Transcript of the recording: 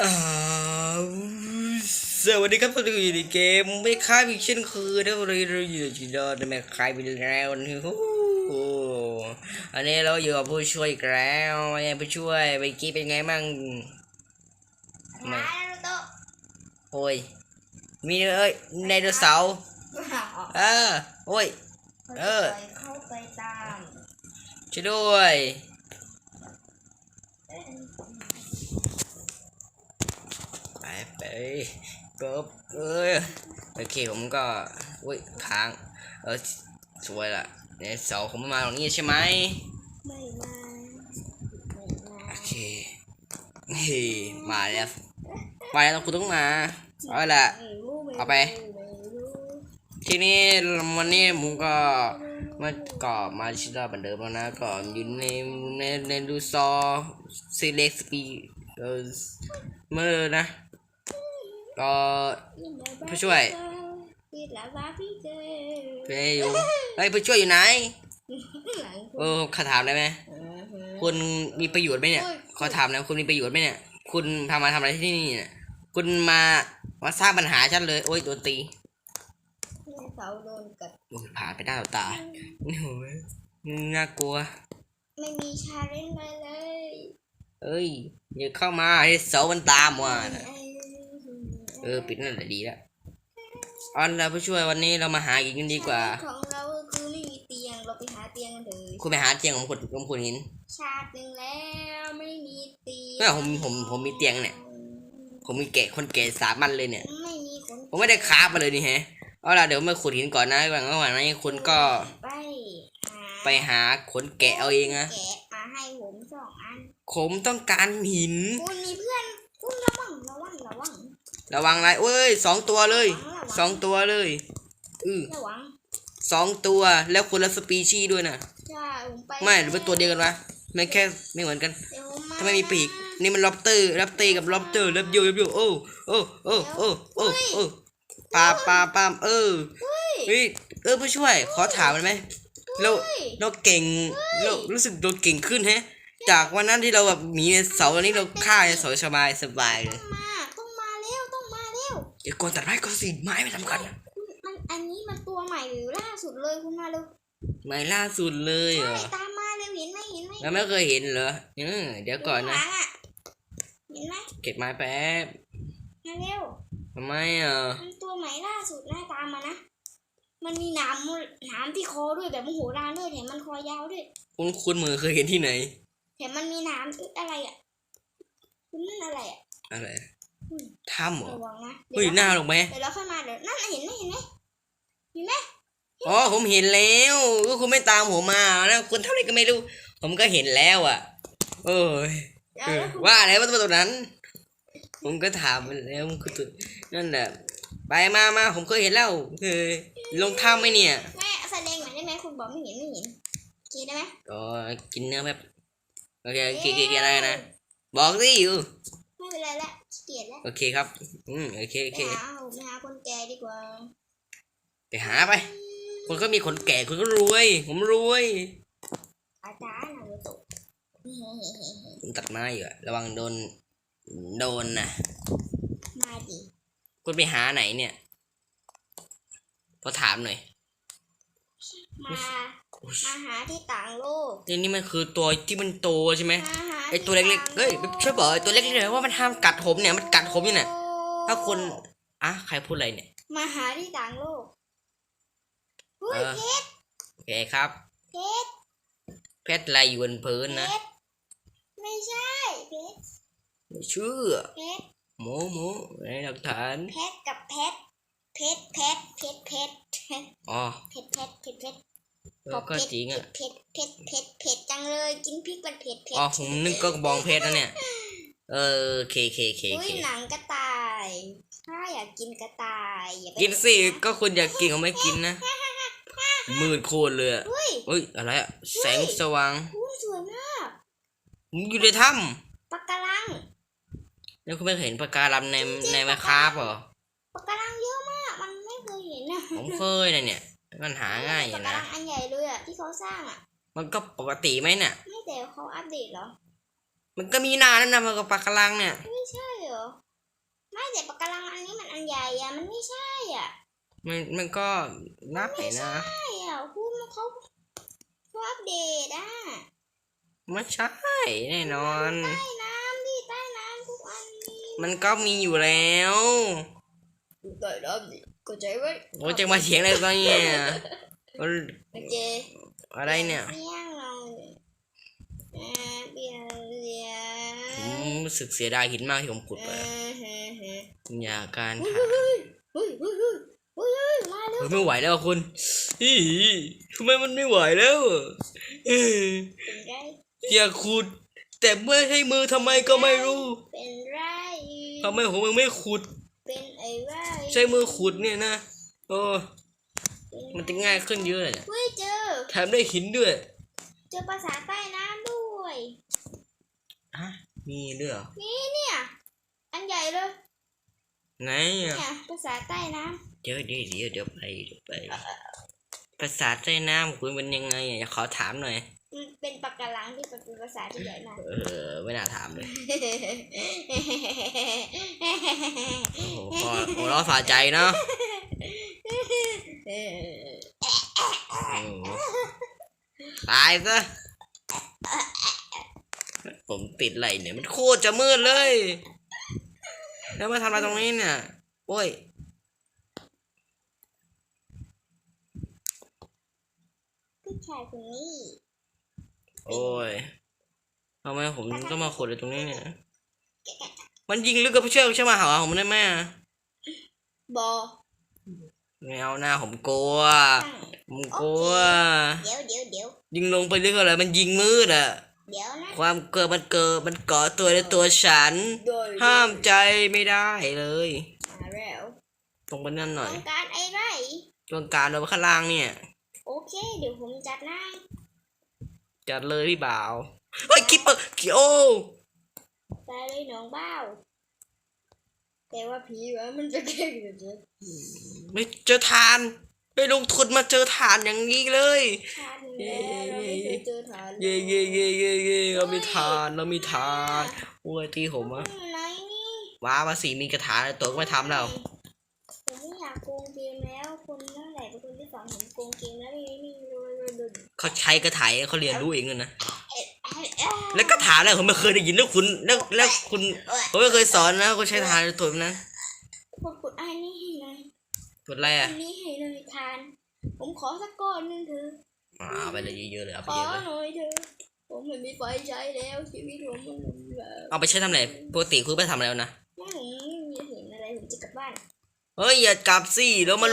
อ่าสวัสดีครับทุกท่านอยู่ในเกมไม่คล้ายอีกเช่นเคยนะเราเราอยู่ที่ดอนไม่คล้ายไปแล้วนี่โอ้โหอันนี้เราอยู่กับผู้ช่วยอีกแล้วไงผู้ช่วยเมื่อกี้เป็นไงบ้างไม่นารูโตะโอ้ยมีเอ้ยไดโนเสาร์เออโอ้ยเออเข้าไปตามช่วยด้วย ไปไปกบเอ้ยโอเคผมก็อุ้ยค้างเออสวยละเนี่ยเสาผมไม่มาตรงนี้ใช่ไหมไม่มาไม่มาโอเคเฮ้ยมาแล้วมาแล้วคุณต้องมาเอาละไม่รู้ม่รู้เอาไปไม่รู้ทีนี้วันนี้ผมก็มาก็มาชิดาเหมือนเดิมแล้วนะก็อยู่ในในในดูซอซีเล็กสปีเออเมื่อนะ ก็ผู้ช่วยพี่ละบ้าพี่เจอไปอยู่เฮ้ยผู้ช่วยอยู่ไหนหลังเออขอถามได้ไหมอือหือคุณมีประโยชน์ไหมเนี่ยโอ้ยขอถามนะคุณมีประโยชน์ไหมเนี่ย คุณทำมาทำอะไรที่นี่เนี่ยคุณมามาสร้างปัญหาฉันเลย โอ้ยโดนตีเสาโดนกัดโอ้ยผ่านไปได้ต่อตาโอ้ยน่ากลัว ไม่มีชาเลนจ์เลยเลย เอ้ยอย่าเข้ามาให้เสามันตามว่ะนะไอ้ เออ ปิดนั่นแหละดีแล้วเอันเราผู้ช่วยวันนี้เรามาหาอีกกันดีกว่า ของเราคือไม่มีเตียงเราไปหาเตียงกันเลยคุณไปหาเตียงของคุณของคุณหินชาติหนึ่งแล้วไม่มีเตียงเออผมผมผมมีเตียงเนี่ย ผมมีแกะคนแกะสามมันเลยเนี่ย ไม่มีคนผมไม่ได้คราบมาเลยนี่แฮะเอาล่ะเดี๋ยวมาขุดหินก่อนนะระหว่างระหว่างนั้นคุณก็ไปหาไปหาขนแกะเอาเองนะแกะมาให้ผมสองอันผมต้องการหิน คุณมีเพื่อนคุณระวังระวังระวัง ระวังอะไรเอ้ยสองตัวเลยระวังสองตัวเลยอือระวังสองตัวแล้วคนละสปีชีส์ด้วยนะใช่ผมไปไม่หรือเป็นตัวเดียวกันวะไม่แค่ไม่เหมือนกันเดี๋ยวผมมาทำไมมีปีก นี่มันล็อบเตอร์ล็อบเตอร์กับล็อบเตอร์ล็อบยูล็อบยูโอ้โอ้โอ้โอ้โอ้โอ้ปลาปลาปลาเออเฮ้ยเออผู้ช่วย ขอถามมันไหมเราเฮ้ยเราเก่งเรารู้สึกเราเก่งขึ้นแฮะ จากวันนั้นที่เราแบบหนีในเสาอันนี้เราฆ่าในเสาสบายสบายเลย องมาเร็วเดี๋ยวก่อนตัดไม้ก่อนสิไม้ไม่สำคัญนะคุณมันอันนี้มันตัวใหม่หรือล่าสุดเลยคุณมาเร็วไม้ล่าสุดเลยเหรใช่อตามมาเร็วเห็นไหมเห็นไหมแล้วไม่เคยเห็นเหรอเออเดี๋ยวก่อนนะ ข้างหลังอะเห็นไหมเก็บไม้แป๊บมาเร็ว ทำไมอะมันตัวใหม่ล่าสุดหน้าตามมานะ มันมีหนามหนามที่คอด้วยแบบมโหฬารด้วยแถมมันคอยาวด้วยคุณคุณมือเคยเห็นที่ไหน แถมมันมีหนามอะไรอะคุณนั่นอะไรอะอะไรอืม ถ้ำเหรอระวังนะเฮ้ยหน้าลงไหมเดี๋ยวเราค่อยมาเดี๋ยวนั่นน่ะเห็นไหมเห็นไหมเห็นไหมอ๋อผมเห็นแล้วก็คุณไม่ตามผมมาแล้วคุณทำอะไรก็ไม่รู้ ผมก็เห็นแล้วอะเอ้ยเดี๋ยวเออแล้วคุณว่าแล้วว่าตัวนั้น ผมก็ถามมันแล้วมันคือตัวนั่นแหละไปมามาผมเคยเห็นแล้วเออลงถ้ำไหมเนี่ยแม่แสดงหน่อยได้ไหมคุณบอกไม่เห็นไม่เห็นโอเคได้ไหมก็กินเนื้อแป๊บโอเคโอเคโอเคโอเคอะไรนะบอกสิอยู่ไม่เป็นไรละขี้เกียจแล้วโอเคครับ อืมโอเคโอไปเค หาเอาไปหาคนแก่ดีกว่าไปหาไปคุณก็มีคนแก่คุณก็รวย ผมรวยอาจารย์นารูโตะผมตัดไม้อยู่อะระวังโดน โดนนะมาดิคุณไปหาไหนเนี่ยขอถามหน่อย มา มาหาที่ต่างโลกนี่นี่มันคือตัวที่มันโตใช่ไหมมาหาไอตัวเล็กๆเฮ้ยช่วยบอกไอตัวเล็กๆหน่อยว่ามันห้ามกัดผมเนี่ยมันกัดผมอยู่เนี่ยถ้าคนอะใครพูดอะไรเนี่ย มาหาที่ต่างโลกเฮ้ยเออเพชรโอเคครับเพชรเพชรอะไรอยู่บนพื้นเพนะชรไม่ใช่เพชรไม่เชื่อเพชรโมโมในหลักฐานเพชรกับเพชรเพชรเพชรเพชรเพชรเพชรอ๋อเพชรเพชรเพชร เพชรเออก็จริงอะเผ็ดเผ็ดเผ็ดเผ็ดจังเลย กินพริกมันเผ็ดเผ็ดอ๋อผมนึกก็บองเพชรนะเนี่ย เออเคเคเคอุ้เคยหนังกระต่ายถ้าอยากกินกระต่ายอย่าไปกินสิก็คุณอยากกินก็ไม่กินนะมืดโคตรเลยอะเฮ้ยเฮ้ยอะไรอะแสงสว่างอุ้ยสวยมากผมอยู่ในถ้ปะการังำแล้วคุณไม่เคยเห็นปะการังในในแมคคาบเหรอปะการังเยอะมาก มันไม่เคยเห็นนะผมเคยนะเนี่ย มันหาง่ายอปะยู่การันะงอันใหญ่เลยอะที่เขาสร้างอะมันก็ปกติไหมเนี่ย ไม่แต่เขาอัปเดตเหรอมันก็มีนานแล้วนะมันก็ปะการังเนี่ย ไม่ใช่เหรอไม่แต่ปะการังอันนี้มันอันใหญ่อะมันไม่ใช่อะมันมันก็ได้นะ ใช่อะคุณเขาเขาอัปเดตอะไม่ใช่แน่นอน ใต้น้ำดิใต้น้ำทุกอันนี้มันก็มีอยู่แล้ว ใต้น้ำดิ ก็ใจไว้โอ้จะมาเถียงอะไรกันเนี่ยมันโอเคอะไรเนี่ยเปี้ยงเราเออเปี้ยงเรียผมรู้สึกเสียดายหินมากที่ผมขุดเอไปอเฮ้เฮ้อย่าการเฮ้ยหาเฮ้ยเฮ้ยเฮ้ยเฮ้ยเฮ้ยเฮ้ยมาเร็วเฮ้ยไม่ไหวแล้วอะคุณอีทำไมมันไม่ไหวแล้วอะเอ้ยเป็นไรอยากขุด แต่เมื่อให้มือทำไมก็ไม่รู้เป็นไรทำไมผมยังไม่ขุดเป็นไอ้ไร ใช้มือขุดเนี่ยนะโอ้เป็นมันจะง่ายขึ้นเยอะเลยเนี่ยเฮ้ยเจอแถมได้หินด้วย เจอภาษาใต้น้ำด้วยฮะมีด้วยเหรอนี่เนี่ยอันใหญ่เลยไหนอะเนี่ยภาษาใต้น้เดี๋ยวเดี๋ยวเดี๋ยวเดี๋ยวไปเดี๋ยวไป ภาษาใต้น้ำคุณเป็นยังไงอะอยากขอถามหน่อยำ มันเป็นปากการังที่เป็นภาษาที่ใหญ่มากเออ ไม่น่าถามเลยโอ้โหพอหัวเราะสะใจเนาะโอ้โหตายซะผมติดอะไรเนี่ยมันโคตรจะมืดเลย แล้วมาทำอะไรตรงนี้เนี่ยโอ้ยผู้ชายคนนี้ โอ้ยทำไมผมต้องมาขุดอะไรตรงนี้เนี่ย มันยิงลึกกับเชือกใช่ไหมหาผมได้ไหมอะบอไม่เอาหน้าผมกลัวตั้งผมกลัว เดี๋ยวเดี๋ยวเดี๋ยวยิงลงไปลึกอะไรมันยิงมืดอะเดี๋ยวนะ ความเกิดมันเกิดมันเกาะตัวในตัวฉันโดยห้ามใจไม่ได้เลยมาแล้วตรงไปนั่นหน่อย ต้องการไอ้ไรตรงกลารเราข้างล่างเนี่ย โอเค เดี๋ยวผมจัดให้ จัดเลยพี่บ่าวเฮ้ยคิปเปอร์โอ้ไปเลยน้องเบ้าแต่ว่าผีวะมันจะเก่งเหลือเกินไม่เจอทานได้ลงทุนมาเจอฐานอย่างนี้เลยชาติหนึงแล้วเราไม่เคยเจอฐานลเย่เย่เย่เย่เย่เรามีฐานเรามีฐานโอ้ยที่ผมอะไหนนี่ว้ามาสีมีกระถาตัวก็ไม่ทำแล้ว ผมไม่อยากโกงเกมแล้วคนนั่นแหละเป็นคนที่สอนผมโกงเกมแล้วนี่นี่นี่ เขาใช้กระถายเขาเรียนรู้เองเลยนะแล้วกระถาเนี่ยผมไม่เคยได้ยินแล้วคุณแล้วแล้วคุณผมไม่เคยสอนนะคุณใช้ทานตัวนั้นกดกดอันนี้ให้หน่อยตัวอะไรอัอะนนี้ให้หน่อยทาน ผมขอสักก้อนหนึงเถอะอ่าเอาไปเลยเยอะๆเลยเอาขไปอเยอะเลยหน่อยเถอะผมไม่มีไฟใช้แล้วชีวิตผมมันลำบากเอาไปใช้ทำอะไรปกติคุณไปทำอะไรแล้วนะถ้าผมไม่มีเห็นอะไรผมจะกลับบ้านเฮ้ยอย่ากลับสิแล้วมา